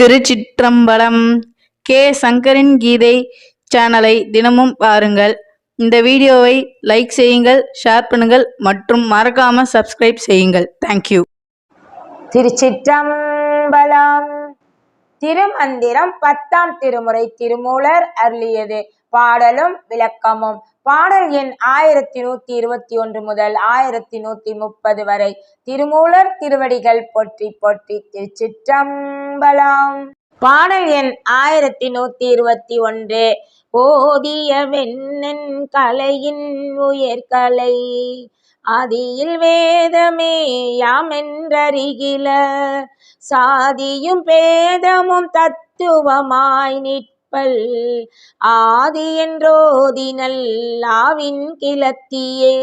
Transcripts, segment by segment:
திருச்சிற்றம்பலம் K. சங்கரின் கீதை சேனலை தினமும் பாருங்கள். இந்த வீடியோவை லைக் செய்யுங்கள் ஷேர் பண்ணுங்கள் மற்றும் மறக்காம சப்ஸ்கிரைப் செய்யுங்கள். தேங்க்யூ திருச்சிற்றம்பலம் திருமந்திரம் பத்தாம் திருமுறை திருமூலர் அருளியது. பாடலும் விளக்கமும். பாடல் எண் ஆயிரத்தி நூத்தி இருபத்தி ஒன்று முதல் ஆயிரத்தி நூத்தி முப்பது வரை திருமூலர் திருவடிகள் பொற்றி பொற்றி திருச்சிற்றம்பலம். பாடல் எண் ஆயிரத்தி நூத்தி இருபத்தி ஒன்று போதிய வெண்ணன் கலையின் உயர்கலை ஆதியில் வேதமே யாமென்றறிகில சாதியும் பேதமும் தத்துவமாய் கப்பல் ஆதி என்றோதி நல்லாவின் கிளத்தியே.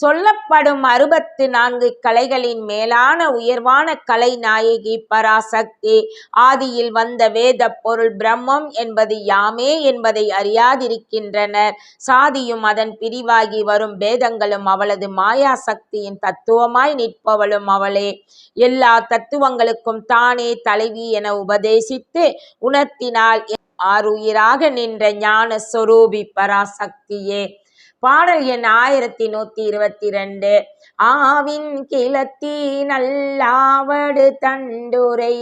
சொல்லப்படும் அறுபத்து நான்கு கலைகளின் மேலான உயர்வான கலை நாயகி பராசக்தி. ஆதியில் வந்த வேத பொருள் பிரம்மம் என்பது யாமே என்பதை அறியாதிருக்கின்றனர். சாதியும் அதன் பிரிவாகி வரும் பேதங்களும் அவளது மாயா சக்தியின் தத்துவமாய் நிற்பவளும் அவளே. எல்லா தத்துவங்களுக்கும் தானே தலைவி என உபதேசித்து உணர்த்தினால் ஆறுயிராக நின்ற ஞான சொரூபி பராசக்தியே. பாடல் எண் ஆயிரத்தி நூத்தி இருபத்தி ரெண்டு. ஆவின் கிளத்தி நல்லாவடு தண்டுரை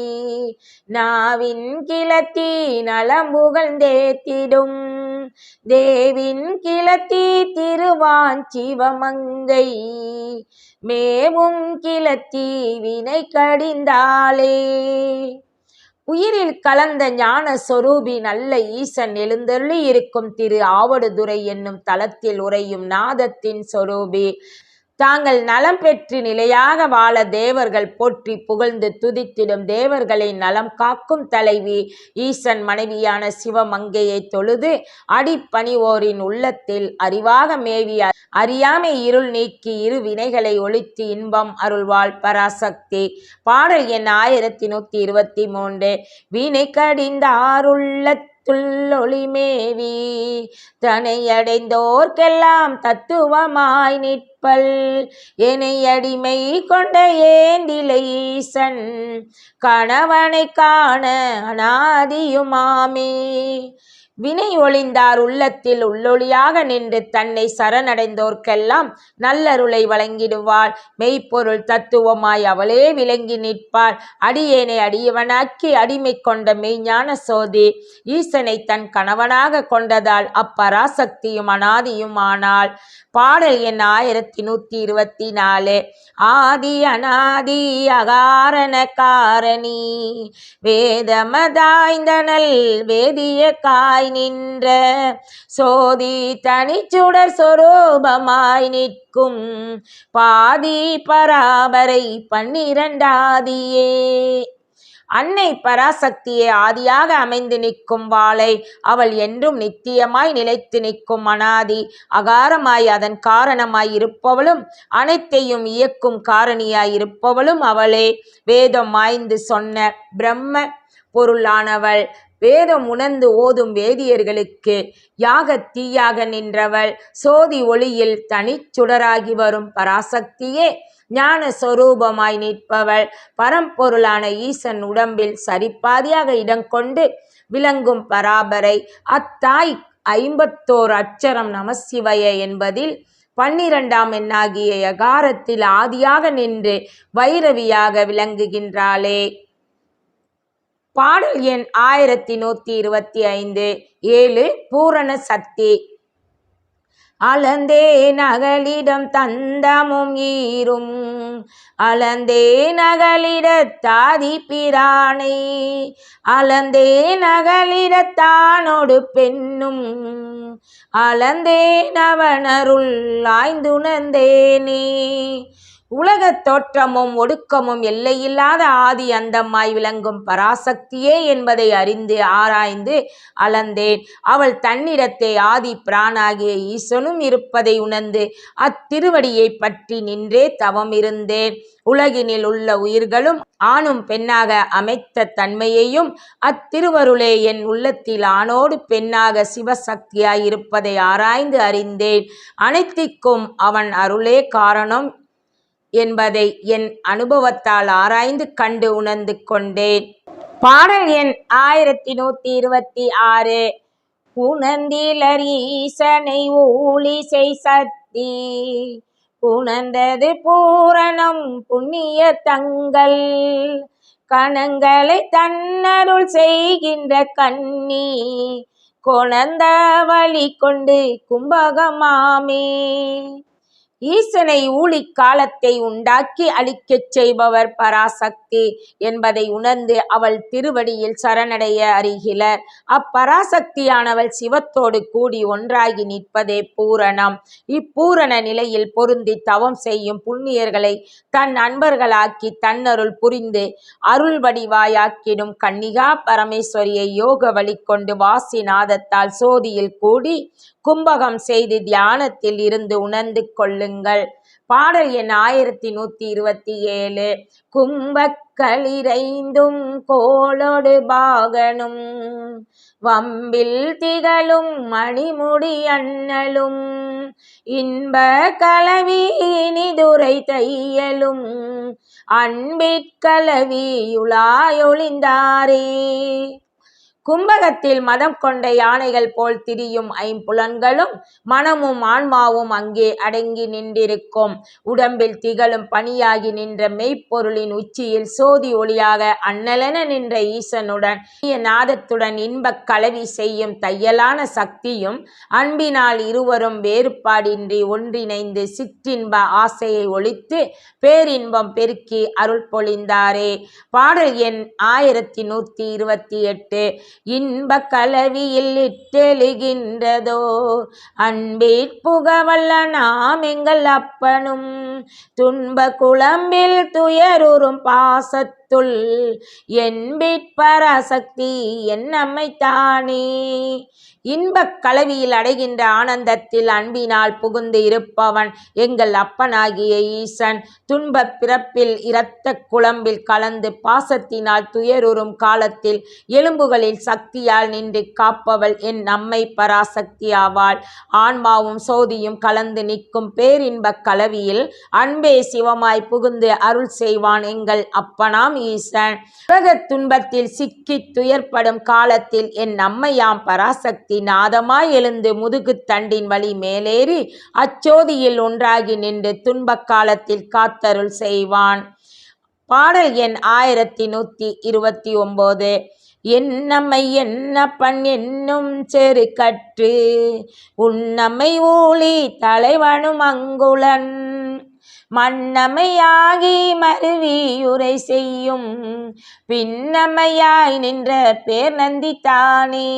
நாவின் கிளத்தி நலம்புகள் தேத்திடும். தேவின் கிளத்தி திருவான் சிவமங்கை மேவும் கிளத்தி வினை கடிந்தாளே உயிரில் கலந்த ஞான சொரூபி நல்ல ஈசன் எழுந்தருளி இருக்கும் திரு ஆவடுதுறை என்னும் தலத்தில் உறையும் நாதத்தின் சொரூபி. தாங்கள் நலம் பெற்று நிலையாக வாழ தேவர்கள் போற்றி புகழ்ந்து துதித்திடும் தேவர்களை நலம் காக்கும் தலைவி ஈசன் மனைவியான சிவமங்கையை தொழுது அடிப்பணிவோரின் உள்ளத்தில் அறிவாக மேவிய அறியாமை இருள் நீக்கி இரு வினைகளை ஒழித்து இன்பம் அருள்வாள் பராசக்தி. பாடல் எண் ஆயிரத்தி நூத்தி இருபத்தி மூன்று. வினை கடிந்தாருள்ள துள்ளொளிமேவி தனையடைந்தோர்க்கெல்லாம் தத்துவமாய் நிற்பல். என்னை அடிமை கொண்ட ஏந்திலை ஈசன் கணவனை காண அனாதியுமாமே. வினை ஒளிந்தார் உள்ளத்தில் உள்ளொளியாக நின்று தன்னை சரணடைந்தோர்க்கெல்லாம் நல்லருளை வழங்கிடுவாள். மெய்ப்பொருள் தத்துவமாய் அவளே விளங்கி நிற்பாள். அடியேனை அடியவனாக்கி அடிமை கொண்ட மெய்ஞான சோதி ஈசனை தன் கணவனாக கொண்டதால் அப்பராசக்தியும் அனாதியும் ஆனாள் பாடல் எண் ஆயிரத்தி நூத்தி இருபத்தி நாலு ஆதி அனாதி அகாரண காரணி. வேதமதாய்ந்தனல் வேதிய காய் நின்ற சோதி தனிச்சுடர் சொரூபமாய் நிற்கும் பாதி பராபரை பன்னிரண்டாதியே. அன்னை பராசக்தியே ஆதியாக அமைந்து நிற்கும் வாளை அவள் என்றும் நித்தியமாய் நிலைத்து நிற்கும் அனாதி அகாரமாய் அதன் காரணமாய் இருப்பவளும் அனைத்தையும் இயக்கும் காரணியாய் இருப்பவளும் அவளே. வேதம் மாய்ந்து சொன்ன பிரம்ம பொருளானவள் வேதம் உணர்ந்து ஓதும் வேதியர்களுக்கு யாக தீயாக நின்றவள் சோதி ஒளியில் தனிச்சுடராகி வரும் பராசக்தியே. ஞான சொரூபமாய் நிற்பவள் பரம்பொருளான ஈசன் உடம்பில் சரிப்பாதியாக இடம் கொண்டு விளங்கும் பராபரை அத்தாய் ஐம்பத்தோர் அச்சரம் நமசிவய என்பதில் பன்னிரண்டாம் எண்ணாகிய யகாரத்தில் ஆதியாக நின்று வைரவியாக விளங்குகின்றாளே. பாடல் எண் ஆயிரத்தி நூத்தி இருபத்தி ஐந்து. ஏழு பூரண சக்தி. அளந்தே நகலிடம் தந்தமும் ஈரும். அளந்தே நகலிடத்தாதி பிரானை. அளந்தே நகலிடத்தானோடு பெண்ணும். அளந்தே நவனருள் ஆய்ந்துணர்ந்தேனே. உலகத் தோற்றமும் ஒடுக்கமும் எல்லையில்லாத ஆதி அந்தமாய் விளங்கும் பராசக்தியே என்பதை அறிந்து ஆராய்ந்து அளந்தேன். அவள் தன்னிடத்தை ஆதி பிரானாகிய ஈசனும் இருப்பதை உணர்ந்து அத்திருவடியை பற்றி நின்றே தவம் இருந்தேன். உலகினில் உள்ள உயிர்களும் ஆணும் பெண்ணாக அமைத்த தன்மையையும் அத்திருவருளே என் உள்ளத்தில் ஆணோடு பெண்ணாக சிவசக்தியாய் இருப்பதை ஆராய்ந்து அறிந்தேன். அனைத்திற்கும் அவன் அருளே காரணம் என்பதை என் அனுபவத்தால் ஆராய்ந்து கண்டு உணர்ந்து கொண்டேன். பாடல் எண் ஆயிரத்தி நூத்தி இருபத்தி ஆறு. உணர்ந்திலர் ஈசனை ஊழிசை சக்தி உணர்ந்தது பூரணம் புண்ணிய தங்கள். கணங்களை தன்னருள் செய்கின்ற கண்ணி கொணர்ந்த வழி கொண்டு கும்பகமாமே. ஈசனை ஊழிக் காலத்தை உண்டாக்கி அழிக்கச் செய்பவர் பராசக்தி என்பதை உணர்ந்து அவள் திருவடியில் சரணடைய அறிகிறார். அப்பராசக்தியானவள் சிவத்தோடு கூடி ஒன்றாகி நிற்பதே பூரணம். இப்பூரண நிலையில் பொருந்தி தவம் செய்யும் புண்ணியர்களை தன் அன்பர்களாக்கி தன்னருள் புரிந்து அருள் வடிவாயாக்கிடும் கன்னிகா பரமேஸ்வரியை யோக வழி கொண்டு வாசிநாதத்தால் சோதியில் கூடி கும்பகம் செய்து தியானத்தில் இருந்து உணர்ந்து கொள்ளுங்கள். பாடல் எண் ஆயிரத்தி நூத்தி இருபத்தி ஏழு. கும்பக்களிரைந்தும் கோளொடு பாகனும் வம்பில் திகழும் மணிமுடி அண்ணலும் இன்ப கலவி இனிதுரை தையலும் அன்பிற்கலவியுளாயொளிந்தாரே கும்பகத்தில் மதம் கொண்ட யானைகள் போல் திரியும் ஐம்புலன்களும் மனமும் ஆன்மாவும் அங்கே அடங்கி நின்றிருக்கும். உடம்பில் திகழும் பணியாகி நின்ற மெய்ப்பொருளின் உச்சியில் சோதி ஒளியாக அண்ணலென நின்ற ஈசனுடன் நாதத்துடன் இன்பக் கலவி செய்யும் தையலான சக்தியும் அன்பினால் இருவரும் வேறுபாடின்றி ஒன்றிணைந்து சிற்றின்ப ஆசையை ஒழித்து பேரின்பம் பெருக்கி அருள் பொழிந்தாரே. பாடல் எண் ஆயிரத்தி நூற்றி இருபத்தி எட்டு. இன்பக் கலவியில் இட்டெழுகின்றதோ அன்பிற்புகவல்ல நாம் எங்கள் அப்பனும். துன்ப குழம்பில் துயருறும் பாசத்துள் என்பிற்பராசக்தி என்னம்மை தானே இன்பக் கலவியில் அடைகின்ற ஆனந்தத்தில் அன்பினால் புகுந்து இருப்பவன் எங்கள் அப்பனாகிய ஈசன். துன்பப் பிறப்பில் இரத்த குழம்பில் கலந்து பாசத்தினால் துயருறும் காலத்தில் எலும்புகளில் சக்தியால் நின்று காப்பவள் என் அம்மை பராசக்தி ஆவாள். ஆன்மாவும் சோதியும் கலந்து நிற்கும் பேரின்பக் கலவியில் அன்பே சிவமாய் புகுந்து அருள் செய்வான் எங்கள் அப்பனாம் ஈசன். உலகத் துன்பத்தில் சிக்கித் துயர்ப்படும் காலத்தில் என் அம்மையாம் பராசக்தி நாதமாய் எழுந்து முதுகு தண்டின் வழி மேலேறி அச்சோதியில் ஒன்றாகி நின்று துன்ப காலத்தில் காத்தருள் செய்வான். பாடல் எண் ஆயிரத்தி நூத்தி இருபத்தி ஒன்பது என்னம்மை என்னப்பன் என்னும் செரு கற்று உன்னம்மை ஊழி தலைவனும் அங்குளன் மன்னமையாகி மருவியுரை செய்யும் பின்னமையாய் நின்ற பேர் நந்தி தானே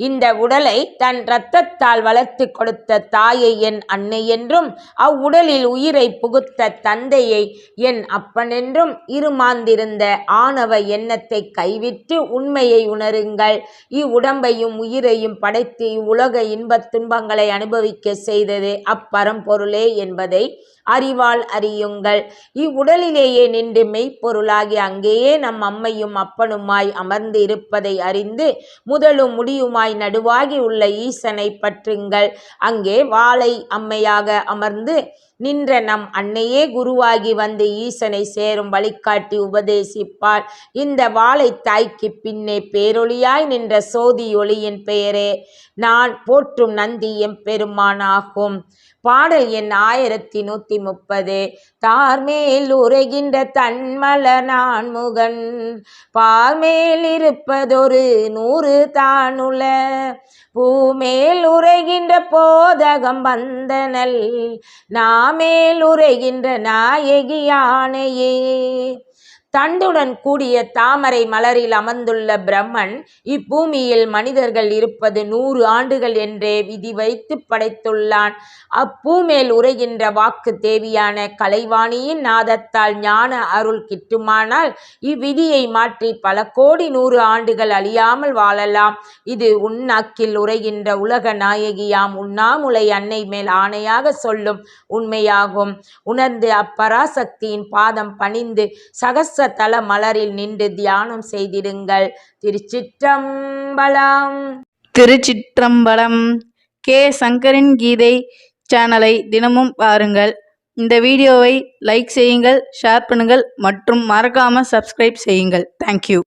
இந்த உடலை தன் இரத்தத்தால் வளர்த்து கொடுத்த தாயை என் அன்னை என்றும் அவ்வுடலில் உயிரை புகுத்த தந்தையை என் அப்பன் என்றும் இருமாந்திருந்த ஆணவ எண்ணத்தை கைவிட்டு உண்மையை உணருங்கள். இவ்வுடம்பையும் உயிரையும் படைத்து இவ்வுலக இன்பத் துன்பங்களை அனுபவிக்க செய்தது அப்பரம்பொருளே என்பதை அறிவால் அறியுங்கள். இவ்வுடலிலேயே நின்று மெய்ப்பொருளாகி அங்கேயே நம் அம்மையும் அப்பனுமாய் அமர்ந்து இருப்பதை அறிந்து முதலும் முடியுமாய் நடுவாகி உள்ள ஈசனை பற்றுங்கள். அங்கே வாளை அம்மையாக அமர்ந்து நின்ற நம் அன்னையே குருவாகி வந்து ஈசனை சேரும் வழிகாட்டி உபதேசிப்பாள். இந்த வாளை தாய்க்கு பின்னே பேரொளியாய் நின்ற சோதி ஒளியின் பெயரே. நான் போற்றும் நந்தி எம்பெருமானாகும் பாடல் எண் ஆயிரத்தி நூத்தி முப்பது. தார்மேல் உரைகின்ற தன்மல நான் முகன் பார்மேல் இருப்பதொரு நூறு தானுல பூமேல் உரைகின்ற போதகம் வந்தனல் நான் உரைகின்ற நாயகியானையே தண்டுடன் கூடிய தாமரை மலரில் அமர்ந்துள்ள பிரம்மன் இப்பூமியில் மனிதர்கள் இருப்பது நூறு ஆண்டுகள் என்றே விதி வைத்து படைத்துள்ளான். அப்பூமேல் உரைகின்ற வாக்கு தேவியான கலைவாணியின் நாதத்தால் ஞான அருள் கிட்டுமானால் இவ்விதியை மாற்றி பல கோடி நூறு ஆண்டுகள் அழியாமல் வாழலாம். இது உன்னாக்கில் உரைகின்ற உலக நாயகியாம் உண்ணாமுலை அன்னை மேல் ஆணையாக சொல்லும் உண்மையாகும். உணர்ந்து அப்பராசக்தியின் பாதம் பணிந்து சகச தல மலரில் நின்று தியானம் செய்திடுங்கள். திருச்சிற்றம்பலம். திருச்சிற்றம்பலம். கே. சங்கரின் கீதை சேனலை தினமும் பாருங்கள். இந்த வீடியோவை லைக் செய்யுங்கள் ஷேர் பண்ணுங்கள் மற்றும் மறக்காமல் சப்ஸ்கிரைப் செய்யுங்கள். தேங்க்யூ